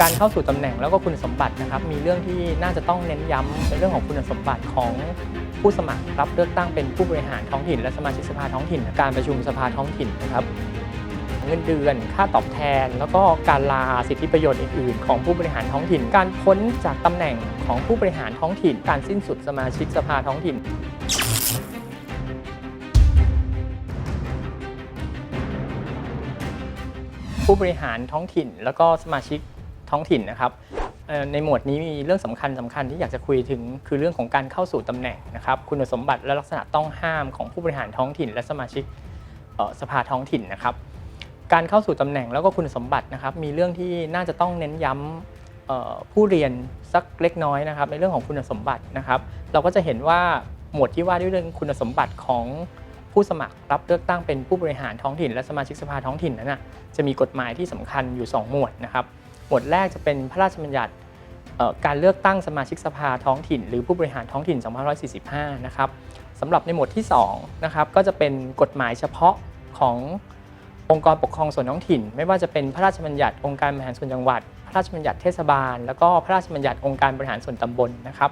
การเข้าสู่ตำแหน่งแล้วก็คุณสมบัตินะครับ มีเรื่องที่น่าจะต้องเน้นย้ำในเรื่องของคุณสมบัติของผู้สมัครรับเลือกตั้งเป็นผู้บริหารท้องถิ่นและสมาชิกสภาท้องถิ่น การประชุมสภาท้องถิ่นนะครับ เงินเดือน ค่าตอบแทน แล้วก็การลาสิทธิประโยชน์อื่นๆ ของผู้บริหารท้องถิ่น การพ้นจากตำแหน่งของผู้บริหารท้องถิ่น การสิ้นสุดสมาชิกสภาท้องถิ่นผู้บริหารท้องถิ่น แล้วก็สมาชิก ท้องถิ่นนะครับในหมวดนี้มีเรื่องสำคัญสำคัญที่อยากจะคุยถึงคือเรื่องของการเข้าสู่ตำแหน่งนะครับ คุณสมบัติและลักษณะต้องห้ามของผู้บริหารท้องถิ่น และสมาชิกสภาท้องถิ่นนะครับ การเข้าสู่ตำแหน่งแล้วก็คุณสมบัตินะครับ มีเรื่องที่น่าจะต้องเน้นย้ำเอ่อผู้เรียนสักเล็กน้อยนะครับ ในเรื่องของคุณสมบัตินะครับ เราก็จะเห็นว่าหมวดที่ว่าด้วยเรื่องคุณสมบัติของผู้สมัครรับเลือกตั้งเป็นผู้บริหารท้องถิ่น และสมาชิกสภาท้องถิ่นนั้นนะจะมีกฎหมายที่สำคัญอยู่ 2 หมวดนะครับ หมวดแรกจะเป็นพระราชบัญญัติการเลือกตั้งสมาชิกสภาท้องถิ่น หรือผู้บริหารท้องถิ่น 2545 นะครับสำหรับในหมวดที่2นะครับก็จะเป็นกฎหมายเฉพาะขององค์กรปกครองส่วนท้องถิ่น ไม่ว่าจะเป็นพระราชบัญญัติองค์การบริหารส่วนจังหวัด พระราชบัญญัติเทศบาล แล้วก็พระราชบัญญัติองค์การบริหารส่วนตำบลนะครับ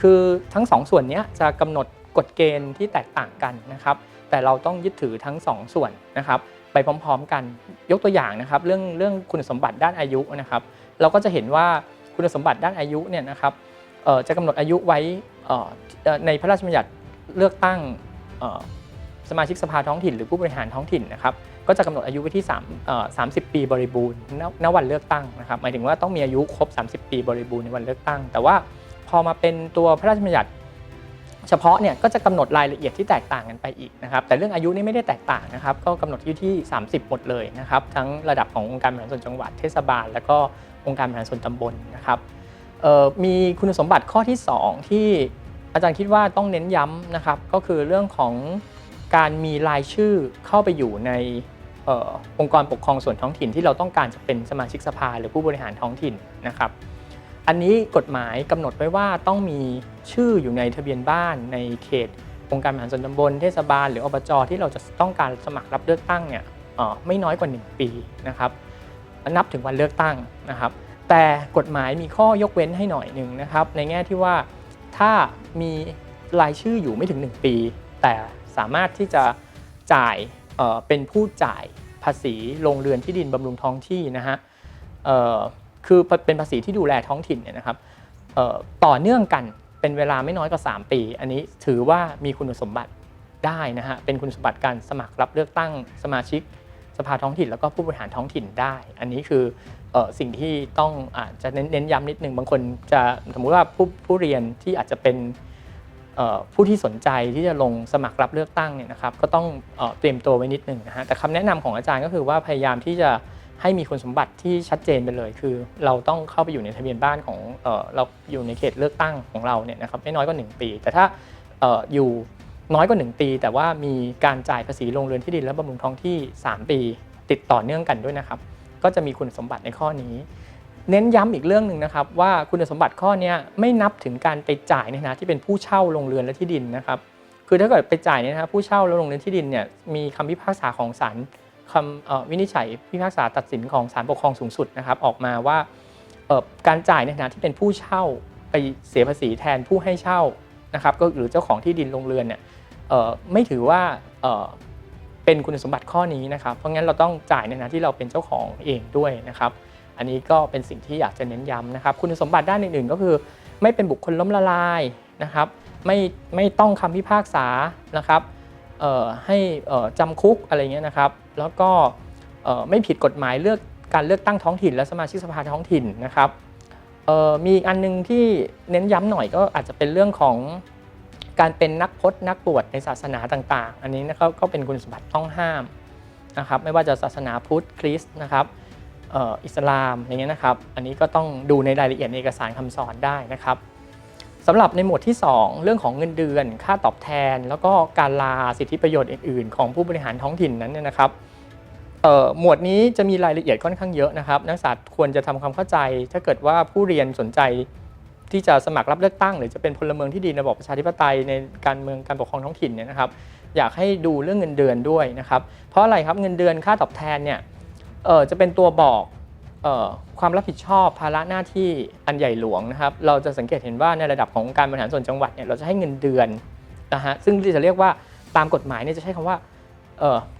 คือทั้งสองส่วนนี้จะกำหนดกฎเกณฑ์ที่แตกต่างกันนะครับแต่เราต้องยึดถือทั้งสองส่วนนะครับ ไปพร้อมๆ กัน ยกตัวอย่างนะครับเรื่องเรื่องคุณสมบัติด้านอายุนะครับเราก็จะเห็นว่าคุณสมบัติด้านอายุเนี่ยนะครับจะกำหนดอายุไว้ในพระราชบัญญัติเลือกตั้งสมาชิกสภาท้องถิ่นหรือผู้บริหารท้องถิ่นนะครับก็จะกำหนดอายุไว้ที่3เอ่อ30 ปีบริบูรณ์ณวันเลือกตั้งนะครับหมายถึงว่าต้องมีอายุครบ 30 ปีบริบูรณ์ในวันเลือกตั้ง แต่ว่าพอมาเป็นตัวพระราชบัญญัติ เฉพาะเนี่ยก็จะกำหนดรายละเอียดที่แตกต่างกันไปอีกนะครับแต่เรื่องอายุนี่ไม่ได้แตกต่างนะครับก็กำหนดอยู่ที่ 30 หมดเลยนะครับทั้งระดับขององค์การบริหารส่วนจังหวัดเทศบาล แล้วก็องค์การบริหารส่วนตำบลนะครับมีคุณสมบัติข้อที่ 2 ที่อาจารย์คิดว่าต้องเน้นย้ำนะครับก็คือเรื่องของการมีรายชื่อเข้าไปอยู่ในองค์กรปกครองส่วนท้องถิ่นที่เราต้องการจะเป็นสมาชิกสภาหรือผู้บริหารท้องถิ่นนะครับ อันนี้กฎหมายกำหนดไว้ว่าต้องมีชื่ออยู่ในทะเบียนบ้านในเขตองค์การบริหาส่วนตำบลเทศบาลหรืออบจที่เราจะต้องการสมัครรับเลือกตั้งเนี่ยอ่อไม่น้อยกว่า 1 ปีนะครับนับถึงวันเลือกตั้งนะครับ แต่กฎหมายมีข้อยกเว้นให้หน่อยหนึ่งนะครับ ในแง่ที่ว่าถ้ามีรายชื่ออยู่ไม่ถึง 1 ปี แต่สามารถที่จะจ่ายเเป็นผู้จ่ายภาษีโรงเรือนที่ดินบำรุงท้องที่นะฮะ คือเป็นภาษีที่ดูแลท้องถิ่นเนี่ยนะครับต่อเนื่องกันเป็นเวลาไม่น้อยกว่า 3 ปี อันนี้ถือว่ามีคุณสมบัติได้นะฮะเป็นคุณสมบัติการสมัครรับเลือกตั้งสมาชิกสภาท้องถิ่นแล้วก็ผู้บริหารท้องถิ่นได้ อันนี้คืออสิ่งที่ต้องอาจจะเน้นย้ำนิดนึงบางคนจะสมมุติว่าผู้ผู้เรียนที่อาจจะเป็นผู้ที่สนใจที่จะลงสมัครรับเลือกตั้งเนี่ยนะครับก็ต้องเอ่อเตรียมตัวไว้นิดนึงนะฮะแต่คำแนะนำของอาจารย์ก็คือว่าพยายามที่จะ ให้มีคุณสมบัติที่ชัดเจนไปเลย คือเราต้องเข้าไปอยู่ในทะเบียนบ้านของเออเราอยู่ในเขตเลือกตั้งของเราเนี่ยนะครับไม่น้อยกว่า1ปี แต่ถ้าอออยู่น้อยกว่า 1 ปี แต่ว่ามีการจ่ายภาษีโรงเรือนที่ดินและบำรุงท้องที่ 3 ปี ติดต่อเนื่องกันด้วยนะครับ ก็จะมีคุณสมบัติในข้อนี้ เน้นย้ำอีกเรื่องหนึ่งนะครับ ว่าคุณสมบัติข้อนี้ไม่นับถึงการไปจ่ายในฐานะที่เป็นผู้เช่าโรงเรือนและที่ดินนะครับคือถ้าเกิดไปจ่ายเนี่ยนะครับผู้เช่าและโรงเรือนที่ดินเนี่ยมีคำพิพากษาของศาล คำวินิจฉัยพิพากษาตัดสินของศาลปกครองสูงสุดนะครับออกมาว่าการจ่ายในฐานะที่เป็นผู้เช่าไปเสียภาษีแทนผู้ให้เช่านะครับก็หรือเจ้าของที่ดินโรงเรือนเนี่ยไม่ถือว่าเป็นคุณสมบัติข้อนี้นะครับ เพราะงั้นเราต้องจ่ายในฐานะที่เราเป็นเจ้าของเองด้วยนะครับ อันนี้ก็เป็นสิ่งที่อยากจะเน้นย้ำนะครับ คุณสมบัติด้านอื่นๆ ก็คือ ไม่เป็นบุคคลล้มละลายนะครับ ไม่ไม่ต้องคำพิพากษานะครับให้จำคุกอะไรเงี้ยนะครับ แล้วก็ไม่ผิดกฎหมายเลือกการเลือกตั้งท้องถิ่นและสมาชิกสภาท้องถิ่นนะครับมีอีกอันหนึงที่เน้นย้ำหน่อยก็อาจจะเป็นเรื่องของการเป็นนักพจนักบวชในศาสนาต่างๆ อันนี้นะครับก็เป็นคุณสมบัติต้องห้ามนะครับไม่ว่าจะศาสนาพุทธคริสต์นะครับอิสลามอย่างเงี้ยนะครับ อันนี้ก็ต้องดูในรายละเอียดในเอกสารคำสอนได้นะครับ สำหรับในหมวดที่ 2 เรื่องของเงินเดือน ค่าตอบแทน แล้วก็การลาสิทธิประโยชน์อื่น ๆ ของผู้บริหารท้องถิ่นนั้นเนี่ยนะครับหมวดนี้จะมีรายละเอียดค่อนข้างเยอะนะครับ นักศึกษาควรจะทำความเข้าใจ ถ้าเกิดว่าผู้เรียนสนใจที่จะสมัครรับเลือกตั้ง หรือจะเป็นพลเมืองที่ดีในระบบประชาธิปไตยในการเมืองการปกครองท้องถิ่นเนี่ยนะครับ อยากให้ดูเรื่องเงินเดือนด้วยนะครับ เพราะอะไรครับเงินเดือนค่าตอบแทนเนี่ยจะเป็นตัวบอก ความรับผิดชอบภาระหน้าที่อันใหญ่หลวงนะครับ เราจะสังเกตเห็นว่าในระดับของการบริหารส่วนจังหวัดเนี่ยเราจะให้เงินเดือนนะฮะซึ่งจะเรียกว่าตามกฎหมายเนี่ยจะใช้คำว่า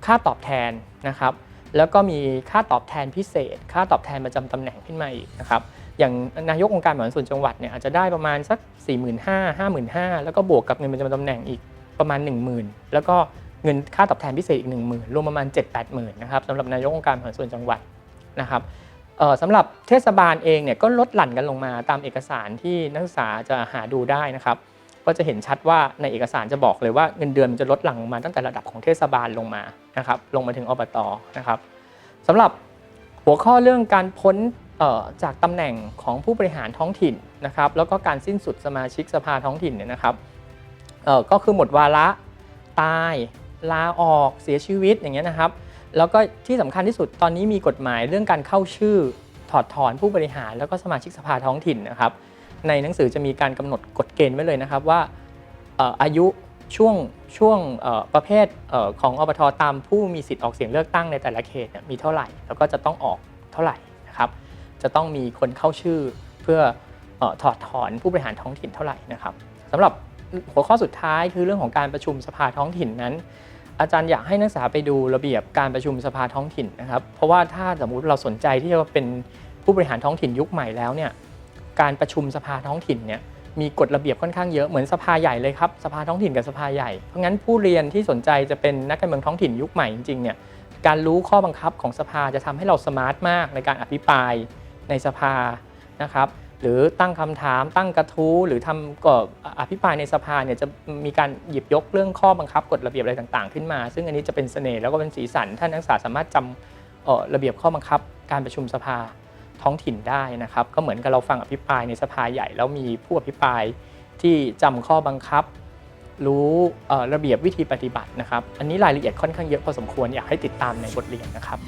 ค่าตอบแทนนะครับ แล้วก็มีค่าตอบแทนพิเศษ ค่าตอบแทนประจำตำแหน่งขึ้นมาอีกนะครับอย่างนายกองค์การบริหารส่วนจังหวัดเนี่ยอาจจะได้ประมาณสัก 4 5 0 0 0 5 5 0 0 0 แล้วก็บวกกับเงินประจำตำแหน่งอีกประมาณ 10,000 แล้วก็เงินค่าตอบแทนพิเศษอีก 10,000 รวมประมาณ 7 8 0 0 0 นะครับสำหรับนายกองค์การบริหารส่วนจังหวัดนะครับ สำหรับเทศบาลเองเนี่ยก็ลดหลั่นกันลงมาตามเอกสารที่นักศึกษาจะหาดูได้นะครับ ก็จะเห็นชัดว่าในเอกสารจะบอกเลยว่าเงินเดือนมันจะลดหลั่งลงมาตั้งแต่ระดับของเทศบาลลงมานะครับลงมาถึงอบตนะครับสำหรับหัวข้อเรื่องการพ้นจากตำแหน่งของผู้บริหารท้องถิ่นนะครับ แล้วก็การสิ้นสุดสมาชิกสภาท้องถิ่นเนี่ยนะครับก็คือหมดวาระตายลาออกเสียชีวิตอย่างเงี้ยนะครับ แล้วก็ที่สำคัญที่สุดตอนนี้มีกฎหมายเรื่องการเข้าชื่อถอดถอนผู้บริหาร แล้วก็สมาชิกสภาท้องถิ่นนะครับ ในหนังสือจะมีการกำหนดกฎเกณฑ์ไว้เลยนะครับว่าอายุช่วงช่วงประเภทของอบทตามผู้มีสิทธิ์ออกเสียงเลือกตั้งในแต่ละเขตมีเท่าไหร่ แล้วก็จะต้องออกเท่าไหร่นะครับ จะต้องมีคนเข้าชื่อเพื่อออถอดถอนผู้บริหารท้องถิ่นเท่าไหร่นะครับสำหรับหัวข้อสุดท้ายคือเรื่องของการประชุมสภาท้องถิ่นนั้น อาจารย์อยากให้นักศึกษาไปดูระเบียบการประชุมสภาท้องถิ่นนะครับ เพราะว่าถ้าสมมุติเราสนใจที่จะเป็นผู้บริหารท้องถิ่นยุคใหม่แล้วเนี่ยการประชุมสภาท้องถิ่นเนี่ยมีกฎระเบียบค่อนข้างเยอะเหมือนสภาใหญ่เลยครับสภาท้องถิ่นกับสภาใหญ่เพราะงั้นผู้เรียนที่สนใจจะเป็นนักการเมืองท้องถิ่นยุคใหม่จริงๆเนี่ยการรู้ข้อบังคับของสภาจะทำให้เราสมาร์ทมากในการอภิปรายในสภานะครับ หรือตั้งคำถามตั้งกระทู้หรือทำก็อภิปรายในสภาเนี่ยจะมีการหยิบยกเรื่องข้อบังคับกฎระเบียบอะไรต่างๆ ขึ้นมา ซึ่งอันนี้จะเป็นเสน่ห์แล้วก็เป็นสีสันท่านนักศึกษาสามารถจำเอ่อระเบียบข้อบังคับ การประชุมสภาท้องถิ่นได้นะครับ ก็เหมือนกับเราฟังอภิปรายในสภาใหญ่แล้วมีผู้อภิปรายที่จำข้อบังคับ รู้ระเบียบวิธีปฏิบัตินะครับ อันนี้รายละเอียดค่อนข้างเยอะพอสมควรอยากให้ติดตามในบทเรียนนะครับ